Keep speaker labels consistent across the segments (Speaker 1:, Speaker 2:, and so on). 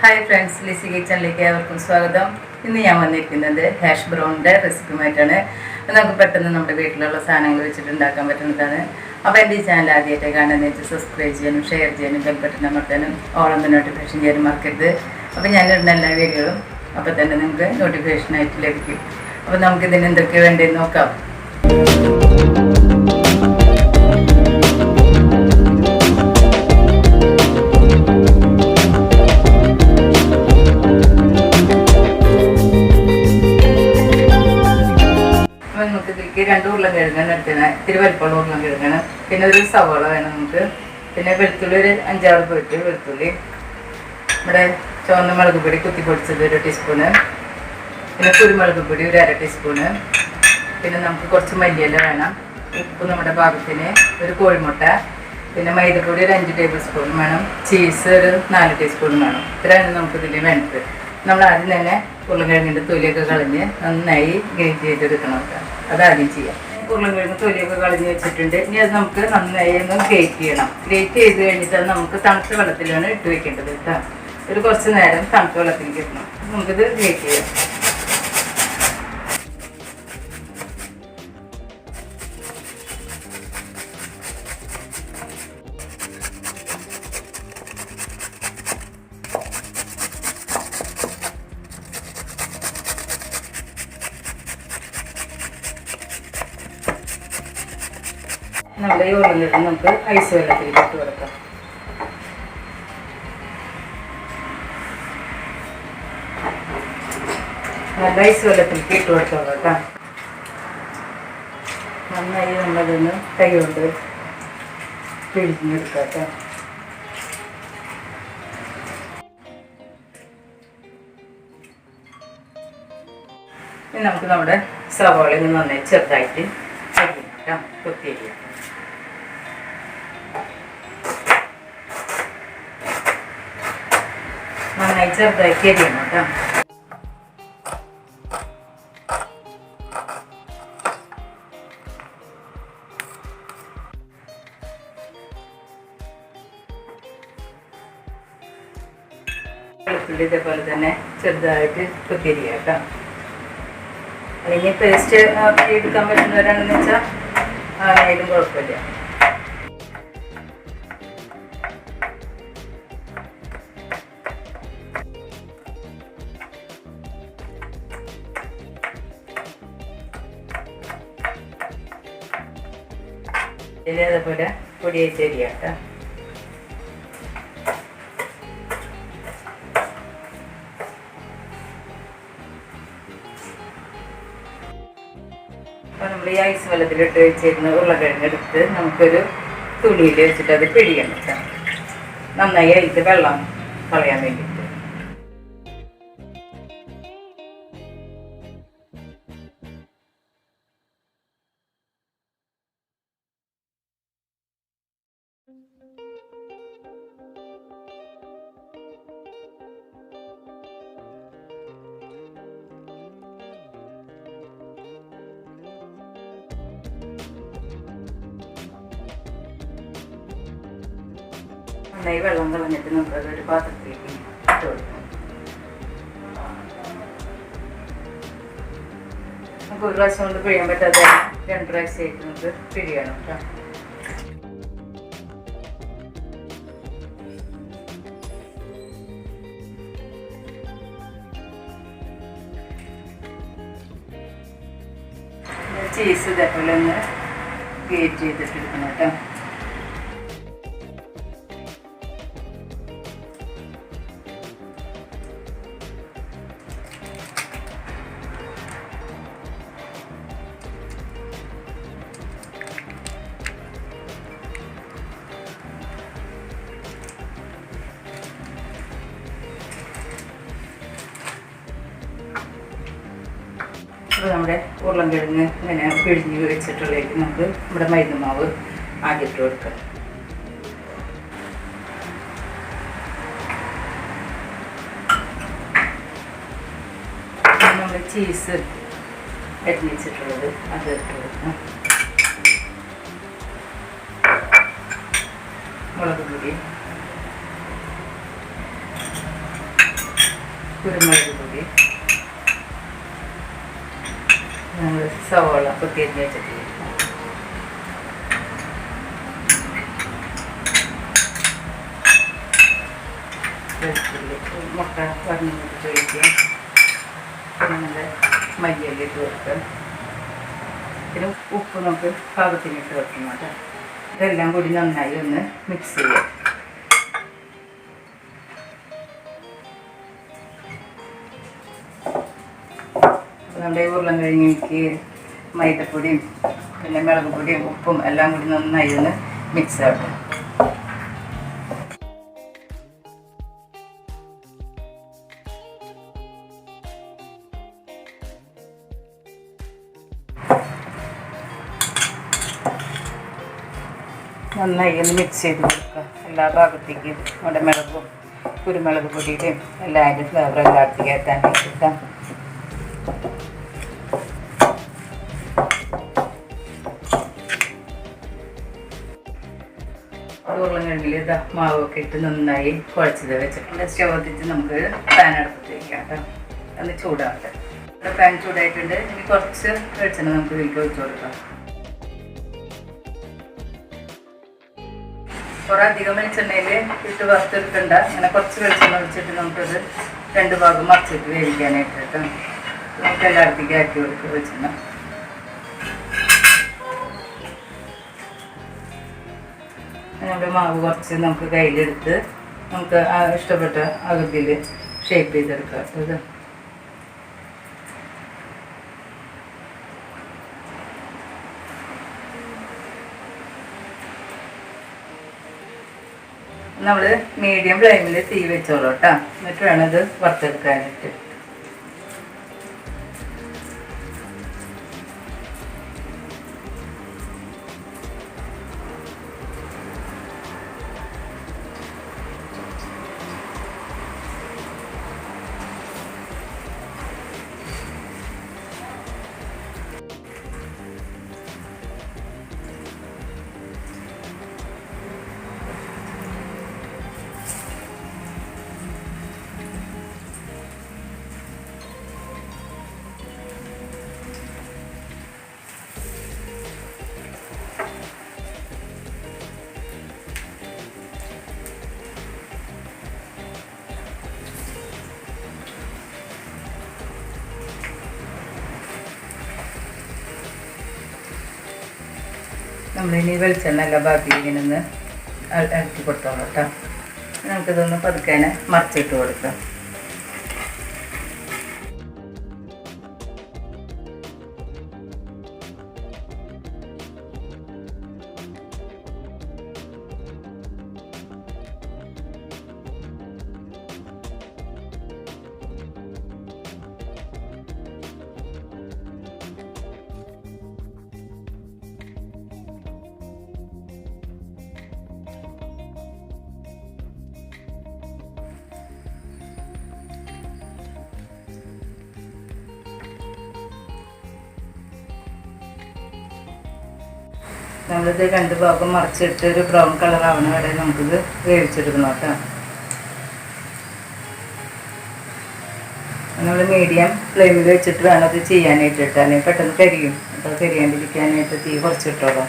Speaker 1: Hi friends Lissy കിച്ചണിലേക്ക് ഏവർക്കും സ്വാഗതം. ഇന്ന് ഞാൻ വന്നിരിക്കുന്നത് ഹാഷ് ബ്രൗണിന്റെ റെസിപ്പിയുമായിട്ടാണ് നമുക്ക് പെട്ടെന്ന് നമ്മുടെ വീട്ടിലുള്ള സാധനങ്ങൾ വെച്ചിട്ട് ഉണ്ടാക്കാൻ പറ്റുന്നതാണ്. അപ്പോൾ എന്റെ ഈ ചാനൽ ആദ്യമായിട്ട് കാണാൻ വെച്ച് സബ്സ്ക്രൈബ് ചെയ്യാനും ഷെയർ ചെയ്യാനും ബെൽബട്ടൺ അമർത്താനും ഓളം നോട്ടിഫിക്കേഷൻ ചെയ്യാനും മറക്കരുത്. അപ്പോൾ ഞാൻ ഇടുന്ന എല്ലാ വീഡിയോകളും അപ്പോൾ തന്നെ നിങ്ങൾക്ക് നോട്ടിഫിക്കേഷനായിട്ട് ലഭിക്കും. അപ്പോൾ നമുക്കിതിന് എന്തൊക്കെ വേണ്ടതെന്ന് നോക്കാം. ഇതിലേക്ക് രണ്ട് ഉരുളൻ കിഴങ്ങാണ് എടുക്കണം ഇത്തിരി വലിപ്പമുള്ള ഉരുളൻ കിഴങ്ങാണ്. പിന്നെ ഒരു സവാള വേണം നമുക്ക്. പിന്നെ വെളുത്തുള്ളി ഒരു അഞ്ചാറ് പോയിട്ട് വെളുത്തുള്ളി. നമ്മുടെ ചുവന്ന മുളക് പൊടി കുത്തി പൊടിച്ചത് ഒരു ടീസ്പൂണ് പിന്നെ കുരുമുളക് പൊടി ഒരു അര ടീസ്പൂണ് പിന്നെ നമുക്ക് കുറച്ച് മല്ലിയില വേണം. ഉപ്പ് നമ്മുടെ പാകത്തിന് ഒരു കോഴിമുട്ട. പിന്നെ മൈദപ്പൊടി ഒരു അഞ്ച് ടേബിൾ സ്പൂൺ വേണം. ചീസ് ഒരു നാല് ടീസ്പൂൺ വേണം. ഇത്രയാണ് നമുക്ക് ഇതിൽ വേണ്ടത്. നമ്മൾ ആദ്യം തന്നെ ഉരുളക്കിഴങ്ങിന്റെ തൊലിയൊക്കെ കളഞ്ഞ് നന്നായി ഗ്രേറ്റ് ചെയ്തെടുക്കണം അത് ആദ്യം ചെയ്യാം. ഉരുളക്കിഴങ്ങ് തൊലിയൊക്കെ കളഞ്ഞ് വെച്ചിട്ടുണ്ട്. ഇനി അത് നമുക്ക് നന്നായി ഒന്ന് ഗ്രേറ്റ് ചെയ്യണം. ഗ്രേറ്റ് ചെയ്ത് കഴിഞ്ഞിട്ട് നമുക്ക് തണുത്ത വെള്ളത്തിലാണ് ഇട്ട് വെക്കേണ്ടത് കേട്ടോ. ഒരു കുറച്ച് നേരം തണുത്ത വെള്ളത്തിലേക്ക് ഇടണം. നമുക്കിത് ഗ്രേറ്റ് ചെയ്യാം. നമ്മുടെ ഈ ഉരുളിലിട്ട് നമുക്ക് ഐസ് വെള്ളത്തിലേക്ക് ഇട്ട് കൊടുക്കാം. നല്ല ഐസ് വെള്ളത്തിലേക്ക് ഇട്ട് കൊടുത്തോ കേട്ടോ. നന്നായി നമ്മളതൊന്ന് കൈ കൊണ്ട് പിഴിഞ്ഞെടുക്കാം കേട്ടോ. നമുക്ക് നമ്മുടെ സവാളിന് നിന്ന് നന്നായി ചെറുതായിട്ട് അരിയണം കേട്ടോ കൊത്തി അരിയാം നന്നായി ചെറുതാക്കി അരിയണം കേട്ടോ. ഇതേപോലെ തന്നെ ചെറുതായിട്ട് കൊത്തിരിക്കുക കേട്ടോ. അല്ലെങ്കിൽ പേസ്റ്റ് എടുക്കാൻ പറ്റുന്നവരാണെന്ന് വെച്ചാൽ ആണെങ്കിലും കുഴപ്പമില്ല. പൊടിയേറ്റ് അരിയാം അപ്പോൾ നമ്മൾ ഈ ഐസ് വെള്ളത്തിലിട്ട് വെച്ചിരുന്ന ഉരുളക്കിഴങ്ങെടുത്ത് നമുക്കൊരു തുണിയിൽ വെച്ചിട്ട് അത് പിഴിയണം നന്നായി അതിൽ വെള്ളം കളയാൻ വേണ്ടിയിട്ട് നന്നായി വെള്ളം കളഞ്ഞിട്ട് നമുക്കത് ഒരു പാത്രത്തിലേക്ക് ഇട്ട് കൊടുക്കാം നമുക്ക് ഒരു പ്രാവശ്യം കൊണ്ട് പിഴിയാൻ പറ്റാതെ രണ്ട് പ്രാവശ്യമായിട്ട് നമുക്ക് പിഴിയണം കേട്ടോ. ചീസ് ഇതേപോലെ ഒന്ന് ഗ്രേറ്റ് ചെയ്തിട്ട് എടുക്കണം കേട്ടോ. അപ്പോൾ നമ്മുടെ ഉരുളൻകിഴങ്ങ് ഇങ്ങനെ പിഴിഞ്ഞ് വെച്ചിട്ടുള്ളതിലേക്ക് നമുക്ക് നമ്മുടെ മരുന്ന് മാവ് ആദ്യം ഇട്ട് കൊടുക്കാം നമ്മുടെ ചീസ് അരിഞ്ഞ് വെച്ചിട്ടുള്ളത്. അത് ഇട്ട് കൊടുക്കാം. മുളക് പൊടി. കുരുമുളക് പൊടി നമ്മൾ സവോള കൊത്തിയരിഞ്ഞ് വെച്ചിട്ട് മുട്ട പറഞ്ഞിട്ട് ചോദിക്കുക പിന്നെ ഇട്ട് കൊടുക്കുക പിന്നെ ഉപ്പ് നമുക്ക് പാകത്തിനിട്ട് വെക്കണം കേട്ടോ. ഇതെല്ലാം കൂടി നന്നായി ഒന്ന് മിക്സ് ചെയ്യുക നമ്മുടെ ഈ കഴിഞ്ഞ് കഴിഞ്ഞിക്ക് മൈദപ്പൊടിയും പിന്നെ മുളക് പൊടിയും ഉപ്പും എല്ലാം കൂടി നന്നായി ഒന്ന് മിക്സ് ആവട്ടെ. നന്നായി ഒന്ന് മിക്സ് ചെയ്ത് കൊടുക്കുക. എല്ലാ ഭാഗത്തേക്കും നമ്മുടെ മുളകും കുരുമുളക് പൊടിയുടെയും എല്ലാ അതിന്റെ ഫ്ലേവർ എല്ലായിടത്തേക്ക് എത്താൻ വേണ്ടിയിട്ടാണ് ഇതാ മാവൊക്കെ ഇട്ട് നന്നായി കുഴച്ചത് വെച്ചിട്ടുണ്ട്. സ്റ്റവ് കത്തിച്ച് നമുക്ക് പാൻ അടുപ്പത്ത് വയ്ക്കാം കേട്ടോ അത് ചൂടാവട്ടെ. ഇവിടെ പാൻ ചൂടായിട്ടുണ്ട്. ഇനി കുറച്ച് വെളിച്ചെണ്ണ നമുക്ക് ഇതിലേക്ക് ഒഴിച്ചു കൊടുക്കാം. കുറെ അധികം വെളിച്ചെണ്ണയിൽ ഇട്ട് വറുത്തെടുക്കണ്ട. അങ്ങനെ കുറച്ച് വെളിച്ചെണ്ണ ഒഴിച്ചിട്ട് നമുക്കത് രണ്ട് ഭാഗം മറിച്ചിട്ട് വേവിക്കാനായിട്ട് കേട്ടോ നമുക്ക് എല്ലായിടത്തേക്കും ആക്കി കൊടുക്കുക വെളിച്ചെണ്ണ. നമ്മുടെ മാവ് കുറച്ച് നമുക്ക് കയ്യിലെടുത്ത് നമുക്ക് ഇഷ്ടപ്പെട്ട അകത്തിൽ ഷേപ്പ് ചെയ്തെടുക്കാം. അത് നമ്മൾ മീഡിയം ഫ്ലെയിമിൽ തീ വെച്ചോളൂ കേട്ടോ എന്നിട്ട് വേണം ഇത് വറുത്തെടുക്കാനായിട്ട്. നമ്മളിനി വെളിച്ചം നല്ല ബാക്കി ഇങ്ങനെ ഒന്ന് ഇറക്കി കൊടുത്തോളൂ കേട്ടോ. നമുക്കിതൊന്ന് പതുക്കാനെ മറിച്ചിട്ട് കൊടുക്കാം. നമ്മളിത് രണ്ട് ഭാഗം മറിച്ചിട്ട് ഒരു ബ്രൗൺ കളർ ആവണ വരെ നമുക്കിത് വേവിച്ചെടുക്കണം കേട്ടോ. നമ്മൾ മീഡിയം ഫ്ലെയിമിൽ വെച്ചിട്ട് വേണം അത് ചെയ്യാനായിട്ട് കേട്ടോ അല്ലെങ്കിൽ പെട്ടെന്ന് കരിയും. അപ്പോൾ കരിയാണ്ടിരിക്കാനായിട്ട് തീ കുറച്ചിട്ടോളൂ.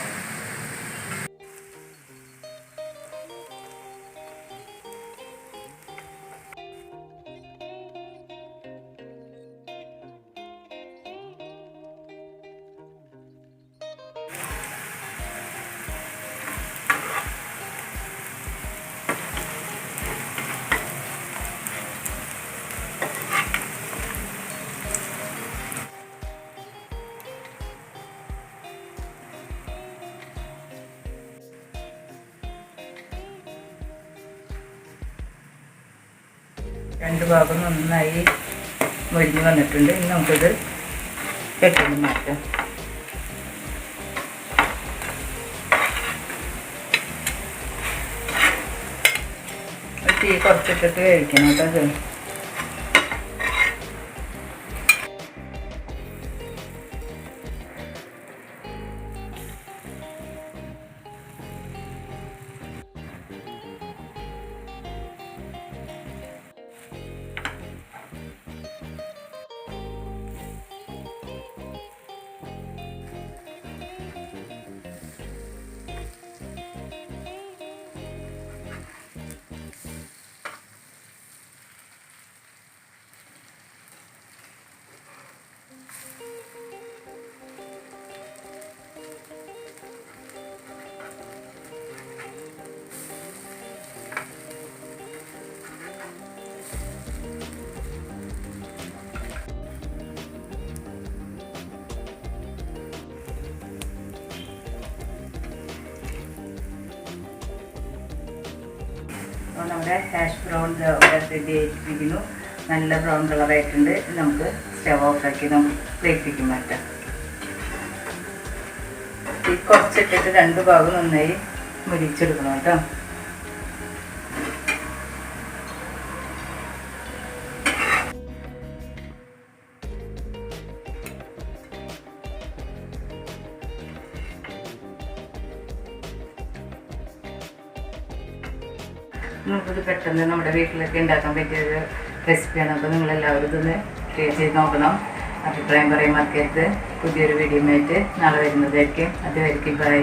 Speaker 1: രണ്ട് ഭാഗം നന്നായി മൊരിഞ്ഞ് വന്നിട്ടുണ്ട്. ഇനി നമുക്കിത് പെട്ടെന്ന് മാറ്റാം. തീ കുറച്ചിട്ടിട്ട് വേവിക്കണം കേട്ടോ അപ്പോൾ നമ്മുടെ ഹാഷ് ബ്രൗൺ ഇവിടെ റെഡി ആയിട്ടിരിക്കുന്നു. നല്ല ബ്രൗൺ കളറായിട്ടുണ്ട് നമുക്ക് സ്റ്റവ് ഓഫാക്കി നമുക്ക് പ്ലേറ്റിലേക്ക് മാറ്റാം. ഈ കുറച്ചിട്ടിട്ട് രണ്ട് ഭാഗം നന്നായി മുരിച്ചെടുക്കണം കേട്ടോ. നമുക്കിത് പെട്ടെന്ന് നമ്മുടെ വീട്ടിലൊക്കെ ഉണ്ടാക്കാൻ പറ്റിയൊരു റെസിപ്പിയാണ് അപ്പോൾ നിങ്ങളെല്ലാവരും ഇതൊന്ന് ട്രൈ ചെയ്ത് നോക്കണം. അഭിപ്രായം പറയാൻ മറക്കരുത്. പുതിയൊരു വീഡിയോ ആയിട്ട് നാളെ വരുന്നതായിരിക്കും. അതുവരെയ്ക്കും ബൈ